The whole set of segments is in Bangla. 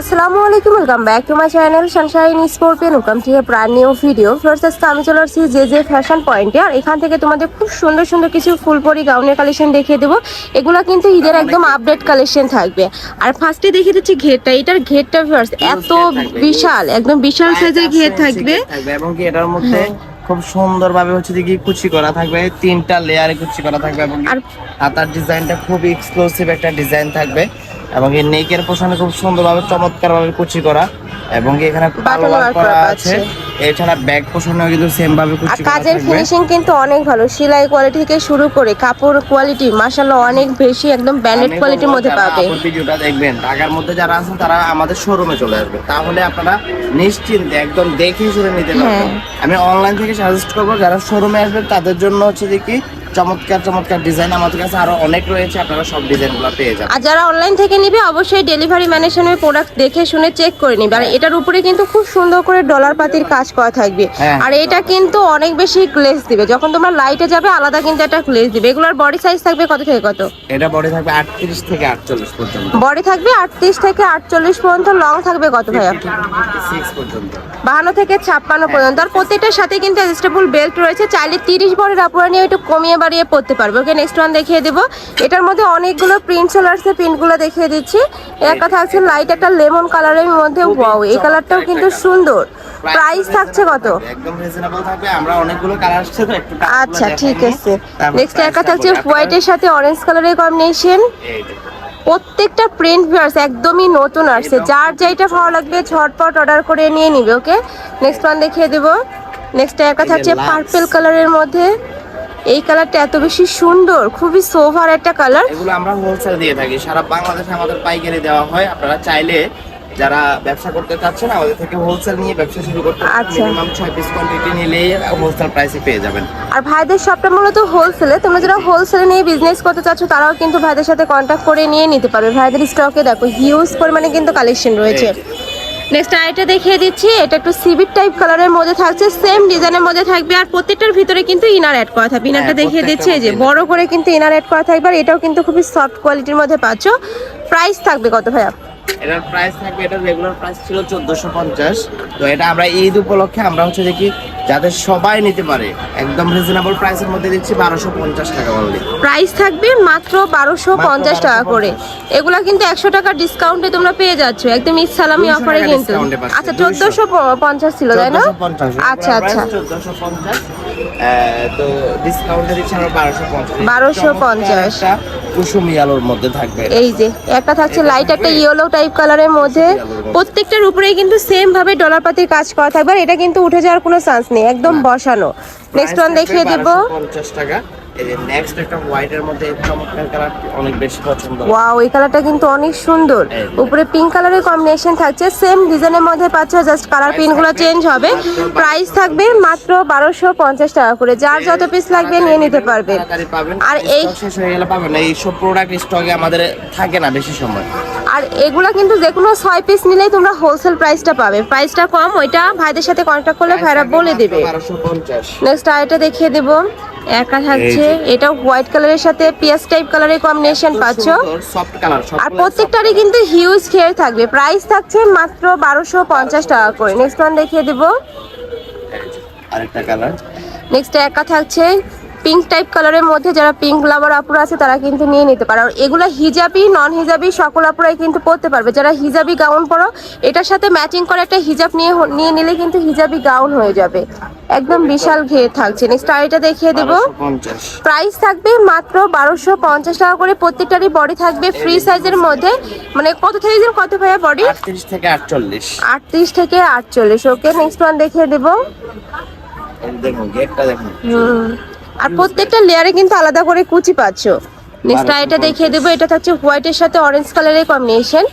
আসসালামু আলাইকুম welcome back to my channel sunshine scorpion welcome to brand new video first আজকে আমি চলে আসছি যে যে ফ্যাশন পয়েন্টে আর এখান থেকে তোমাদের খুব সুন্দর সুন্দর কিছু ফুলপরি গাউনের কালেকশন দেখিয়ে দেবো। এগুলো কিন্তু ঈদের একদম আপডেট কালেকশন থাকবে। আর ফার্স্টে দেখিয়ে দিচ্ছি ঘেরটা এটার ঘেরটা ফার্স্ট এত বিশাল একদম বিশাল সাইজের ঘের থাকবে। থাকবে এবং কি এটার মধ্যে খুব সুন্দর ভাবে হচ্ছে যে কুচি করা থাকবে তিনটা লেয়ারে কুচি করা থাকবে এবং আর হাতার ডিজাইনটা খুব এক্সক্লুসিভ একটা ডিজাইন থাকবে এবং এই নেকের পোশানে খুব সুন্দরভাবে চমৎকার ভাবে কুচি করা। এবং এখানে ওয়ার্ক করা আছে। এছাড়া ব্যাক পোশানেও কিন্তু সেম ভাবে আর কাজের ফিনিশিং কিন্তু অনেক ভালো। সেলাই কোয়ালিটি থেকে শুরু করে কাপড় কোয়ালিটি মাসাল্লাহ অনেক বেশি একদম ব্র্যান্ডেড কোয়ালিটির মধ্যে পাবে। ভিডিওটা দেখবেন ঢাকার মধ্যে যারা আছেন তারা আমাদের শোরুমে চলে আসবে। তাহলে আপনারা নিশ্চিন্তে একদম দেখে শুনে নিতে পারবেন। হ্যাঁ। আমি অনলাইন থেকে সাজেস্ট করব যারা শোরুমে আসবেন তাদের জন্য হচ্ছে কি চমৎকার চমৎকার ডিজাইন আমাদের কাছে আরও অনেক রয়েছে আপনারা সব ডিজাইনগুলো পেয়ে যাবেন। আর যারা অনলাইন থেকে নিবে অবশ্যই ডেলিভারি ম্যানের সঙ্গে প্রোডাক্ট দেখে শুনে চেক করে নিবে। আর এটার উপরে কিন্তু খুব সুন্দর করে ডলার পাতির কাজ করা থাকবে। হ্যাঁ। আর এটা কিন্তু অনেক বেশি গ্লেজ দিবে। যখন তোমরা লাইটে যাবে আলাদা কিন্তু একটা গ্লেজ দিবে। এগুলোর বডি সাইজ থাকবে কত থেকে কত? এটা বডি থাকবে আটত্রিশ থেকে আটচল্লিশ পর্যন্ত। বডি থাকবে আটত্রিশ থেকে আটচল্লিশ পর্যন্ত লং থাকবে কত ভাইয়া? সিক্স পর্যন্ত। বাহান্ন থেকে ছাপ্পান্ন পর্যন্ত। আর প্রত্যেকটার সাথে কিন্তু অ্যাডজাস্টেবল বেল্ট রয়েছে। চাইলে তিরিশ বরের আপুরা নিয়ে একটু কমিয়ে বাড়িয়ে পড়তে পারবে। ওকে নেক্সট ওয়ান দেখিয়ে দেবো। এটার মধ্যে অনেকগুলো প্রিন্ট চলে আসছে প্রিন্টগুলো দেখিয়ে দিচ্ছি। এর কথা আছে লাইট একটা লেমন কালারের মধ্যে ওয়াও এই কালারটাও কিন্তু সুন্দর। প্রাইস থাকছে কত? একদম রিজনেবল থাকবে। আমরা অনেকগুলো কালার আসছে তো একটু আচ্ছা ঠিক আছে। নেক্সট এর price কথা টা হচ্ছে বলে আপনারা- হোয়াইটের সাথে অরেঞ্জ কালারের কম্বিনেশন প্রত্যেকটা প্রিন্ট ভিউয়ার্স একদমই নতুন আসছে। যার যেটা ভালো লাগবে ঝটপট অর্ডার করে নিয়ে নিবে ওকে নেক্সট ওয়ান দেখিয়ে দেবো। নেক্সট একটা থাকছে। পার্পল কালারের মধ্যে। এই কালারটা এত বেশি সুন্দর খুবই সোভার একটা কালার। এগুলো আমরা হোলসেল দিয়ে থাকি। সারা বাংলাদেশে আমাদের পাইকারি দেওয়া হয়। আপনারা চাইলে যারা ব্যবসা করতে চাচ্ছেন আমাদের থেকে হোলসেল নিয়ে ব্যবসা শুরু করতে আচ্ছা। মিনিমাম ছয় পিস কোয়ান্টিটি নিলেই হোলসেল প্রাইসে পেয়ে যাবেন। আর ভাইদের শপটা মূলত হোলসেলে তোমরা যারা হোলসেলে নিয়ে বিজনেস করতে চাচ্ছ তারাও কিন্তু ভাইদের সাথে কন্ট্যাক্ট করে নিয়ে নিতে পারবে। ভাইদের স্টকে দেখো হিউজ পরিমাণে কিন্তু কালেকশন রয়েছে। নেক্সট আরেকটা দেখিয়ে দিচ্ছি এটা একটু সিভিট টাইপ কালারের মধ্যে থাকছে সেম ডিজাইনের মধ্যে থাকবে আর প্রত্যেকটার ভিতরে কিন্তু ইনার অ্যাড করা থাকবে। ইনারটা হ্যাঁ, দেখিয়ে দিচ্ছি এই যে বড় করে কিন্তু ইনার অ্যাড করা থাকবে আর এটাও কিন্তু খুবই সফট কোয়ালিটির মধ্যে পাচ্ছ। প্রাইস থাকবে কত ভাইয়া? এটার প্রাইস থাকবে এটার রেগুলার প্রাইস ছিল চোদ্দশো পঞ্চাশ। তো এটা আমরা ঈদ উপলক্ষে আমরা হচ্ছে দেখি যাতে সবাই নিতে পারে একদম রিজনেবল প্রাইসের মধ্যে দিচ্ছি বারোশো পঞ্চাশ টাকা অনলি প্রাইস থাকবে মাত্র বারোশো পঞ্চাশ টাকা করে। এগুলা কিন্তু একশো টাকা ডিসকাউন্টে তোমরা পেয়ে যাচ্ছ একদম ঈদ সালামি 200 অফারে কিন্তু। আচ্ছা 200 চোদ্দশো পঞ্চাশ ছিল তাই না? আচ্ছা আচ্ছা। চোদ্দশো পঞ্চাশ। তো ডিসকাউন্টে দিচ্ছি আমরা বারোশো পঞ্চাশ। 1250 একটা কুসুম ইয়ালোর মধ্যে থাকবে এই যে একটা থাকছে লাইট একটা ইয়েলো টাইপ কালারের মধ্যে। প্রত্যেকটার উপরেই কিন্তু সেম ভাবে ডলার পাতির কাজ করা থাকবে এটা কিন্তু উঠে যাওয়ার কোনো চান্স নেই একদম বসানো। নেক্সট ওয়ান দেখিয়ে দেবো। 1250 টাকা। এই যে নেক্সট একটা হোয়াইটের মধ্যে চমৎকার কালার অনেক বেশি পছন্দ ওয়াও এই কালারটা কিন্তু অনেক সুন্দর। উপরে পিঙ্ক কালারের কম্বিনেশন থাকছে সেম ডিজাইনের মধ্যে পাচ্ছ জাস্ট কালার পিনগুলো চেঞ্জ হবে। প্রাইস থাকবে মাত্র বারোশো পঞ্চাশ টাকা করে। যার যত পিস লাগবে নিয়ে নিতে পারবে। আর এই- এই শেষ হয়ে গেলে পাবেন। না এইসব প্রোডাক্ট স্টকে আমাদের থাকে না বেশি সময়। আর এগুলা কিন্তু যে কোনো ছয় পিস নিলেই তোমরা হোলসেল প্রাইসটা পাবে। প্রাইসটা কম ওইটা ভাইদের সাথে কন্ট্যাক্ট করলে ভাইরা বলে দেবে। নেক্সট আরেকটা দেখিয়ে দেব। একা থাকছে। এটা হোয়াইট কালারের সাথে পিয়াজ টাইপ কালারের কম্বিনেশন পাচ্ছ। আর প্রত্যেকটারই কিন্তু হিউজ খেয়ার থাকবে। প্রাইস থাকছে মাত্র বারোশো পঞ্চাশ টাকা করে। নেক্সট ওয়ান দেখিয়ে দেবো। আরেকটা কালার নেক্সট একা থাকছে। পিঙ্ক টাইপ কালারের মধ্যে যারা পিঙ্ক লাভার আপুরা আছে তারা কিন্তু নিয়ে নিতে পারে। আর এগুলো হিজাবি নন হিজাবি সকল আপুরাই কিন্তু পরতে পারবে। যারা হিজাবি গাউন পরো এটার সাথে ম্যাচিং করে একটা হিজাব নিয়ে নিয়ে নিলে কিন্তু হিজাবি গাউন হয়ে যাবে। একদম বিশাল ঘের থাকছে। নেক্সট আরেকটা দেখিয়ে দেবো। প্রাইস থাকবে মাত্র বারোশো পঞ্চাশ টাকা করে। প্রত্যেকটারই বডি থাকবে ফ্রি সাইজের মধ্যে। মানে কত সাইজের কত ভাইয়া বডি আটত্রিশ থেকে আটচল্লিশ। আটত্রিশ থেকে আটচল্লিশ। ওকে নেক্সট ওয়ান দেখিয়ে দেবো। দেখুন গেটটা দেখুন। আর প্রত্যেকটা লেয়ারে কিন্তু আলাদা করে কুচি পাচ্ছ। নেক্সট এটা দেখিয়ে দেবো এটা থাকছে হোয়াইটের সাথে অরেঞ্জ কালারের কম্বিনেশন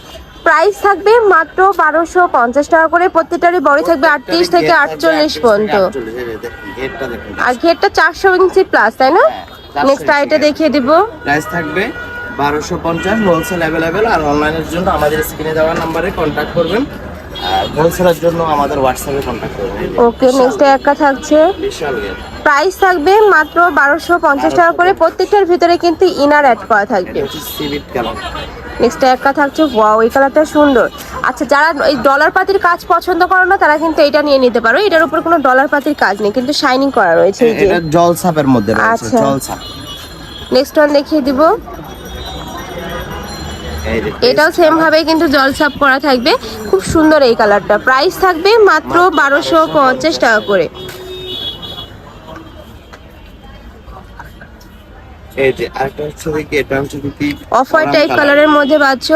প্রাইস থাকবে মাত্র বারোশো পঞ্চাশ টাকা করে প্রত্যেকটারই বডি থাকবে আটত্রিশ থেকে আটচল্লিশ পর্যন্ত। আর ঘেরটা চারশো ইঞ্চি প্লাস তাই না? হ্যাঁ, নেক্সট এটা দেখিয়ে দেবো। প্রাইস থাকবে বারোশো পঞ্চাশ হোলসেল অ্যাভেলেবেল আর অনলাইনের জন্য আমাদের স্ক্রিনে দেওয়া নাম্বারে কন্ট্যাক্ট করবেন। আর হোলসেলের জন্য আমাদের হোয়াটসঅ্যাপে কন্ট্যাক্ট করবেন ওকে নেক্সট একটা থাকছে। বিশাল প্রাইস থাকবে মাত্র বারোশো পঞ্চাশ টাকা করে। প্রত্যেকটার ভিতরে কিন্তু ইনার অ্যাড করা থাকবে। এটা হচ্ছে সিভিট কালার নেক্সট একটা থাকছে। ওয়াও এই কালারটা সুন্দর। আচ্ছা যারা এই ডলার পাতির কাজ পছন্দ করো না তারা কিন্তু এটা নিয়ে নিতে পারো। এটার উপর কোনো ডলার পাতির কাজ নেই কিন্তু শাইনিং করা রয়েছে এই যে এটা জলছাপের মধ্যে রয়েছে আচ্ছা। নেক্সট ওয়ান দেখিয়ে দিব। এটাও সেম ভাবে কিন্তু জল সাফ করা থাকবে। খুব সুন্দর এই কালারটা প্রাইস থাকবে মাত্র বারোশো পঞ্চাশ টাকা করে। এই যে আরেকটা হচ্ছে দেখি এটা হচ্ছে দেখি অফ হোয়াইট টাইপ কালারের মধ্যে পাচ্ছ।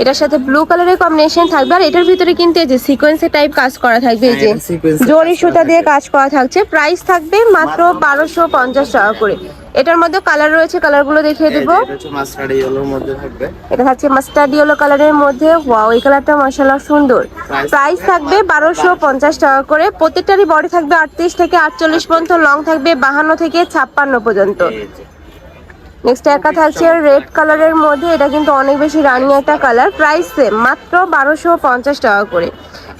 এটার সাথে ব্লু কালারের কম্বিনেশন থাকবে আর এটার ভিতরে কিন্তু এই যে সিকোয়েন্সের টাইপ কাজ করা থাকবে এই যে হ্যাঁ, এর জরি সুতা দিয়ে কাজ করা থাকছে। প্রাইস থাকবে মাত্র বারোশো পঞ্চাশ টাকা করে। এটার মধ্যে কালার রয়েছে কালারগুলো দেখিয়ে দিব। এটা হচ্ছে মাস্টার্ড ইয়েলোর মধ্যে থাকবে। এটা থাকছে মাস্টার্ড ইয়েলো কালারের মধ্যে। ওয়াও এই কালারটা মাসাল্লাহ সুন্দর। প্রাইস থাকবে বারোশো পঞ্চাশ টাকা করে। প্রত্যেকটারই বডি থাকবে আটত্রিশ থেকে আটচল্লিশ পর্যন্ত লং থাকবে বাহান্ন থেকে ছাপ্পান্ন পর্যন্ত। যে নেক্সট একটা থাকছে রেড কালারের মধ্যে এটা কিন্তু অনেক বেশি রানিং একটা কালার প্রাইস সেম মাত্র বারোশো পঞ্চাশ টাকা করে।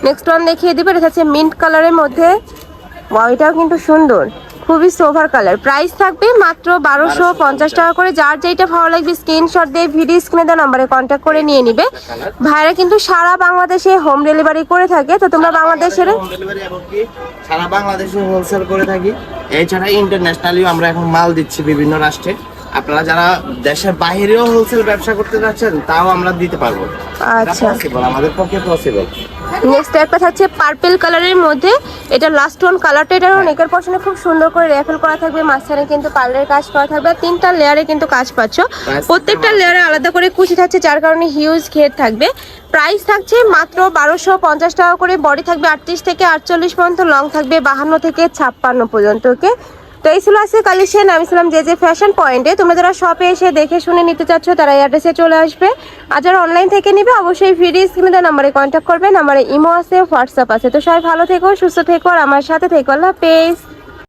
নেক্সট ওয়ান দেখিয়ে দিবে এটা থাকছে মিন্ট কালারের মধ্যে। ওয়াও এটাও কিন্তু সুন্দর খুবই সোভার কালার প্রাইস থাকবে মাত্র বারোশো পঞ্চাশ টাকা করে। যার যেটা ভালো লাগবে স্ক্রিনশট দিয়ে ভিডিও স্ক্রিনে দেওয়া নাম্বারে কন্ট্যাক্ট করে নিয়ে নিবে। ভাইরা কিন্তু সারা বাংলাদেশে হোম ডেলিভারি করে থাকে তো তোমরা বাংলাদেশের সারা বাংলাদেশে হোলসেল করে থাকি। এছাড়া ইন্টারন্যাশনালিও আমরা এখন মাল দিচ্ছি বিভিন্ন রাষ্ট্রে। আপনারা যারা দেশের বাইরেও হোলসেল ব্যবসা করতে যাচ্ছেন তাও আমরা দিতে পারব। আচ্ছা। পসিবল আমাদের পক্ষে পসিবল নেক্সট একটা থাকছে পার্পেল কালারের মধ্যে এটা লাস্ট ওয়ান কালারটা এটারও নেকের পশনে খুব সুন্দর করে রেফেল করা থাকবে মাঝখানে কিন্তু পার্লের কাজ করা থাকবে আর তিনটা লেয়ারে কিন্তু কাজ পাচ্ছ। প্রত্যেকটা লেয়ারে আলাদা করে কুচি থাকছে যার কারণে হিউজ ঘের থাকবে। প্রাইস থাকছে মাত্র বারোশো পঞ্চাশ টাকা করে বডি থাকবে আটত্রিশ থেকে আটচল্লিশ পর্যন্ত লং থাকবে বাহান্ন থেকে ছাপ্পান্ন পর্যন্ত ওকে তো এই ছিল আজকে কালেকশন আমি ছিলাম যে যে ফ্যাশন পয়েন্টে তোমরা যারা শপে এসে দেখে শুনে নিতে চাচ্ছ, তারা এই অ্যাড্রেসে চলে আসবে। আর যারা অনলাইন থেকে নিবে, অবশ্যই ফ্রি স্ক্রিনে দেওয়া নাম্বারে কন্ট্যাক্ট করবে। নাম্বারে ইমো আছে হোয়াটসঅ্যাপ আছে। তো সবাই ভালো থেকো, সুস্থ থেকো, আর আমার সাথে থেকো। আল্লাহ হাফেজ।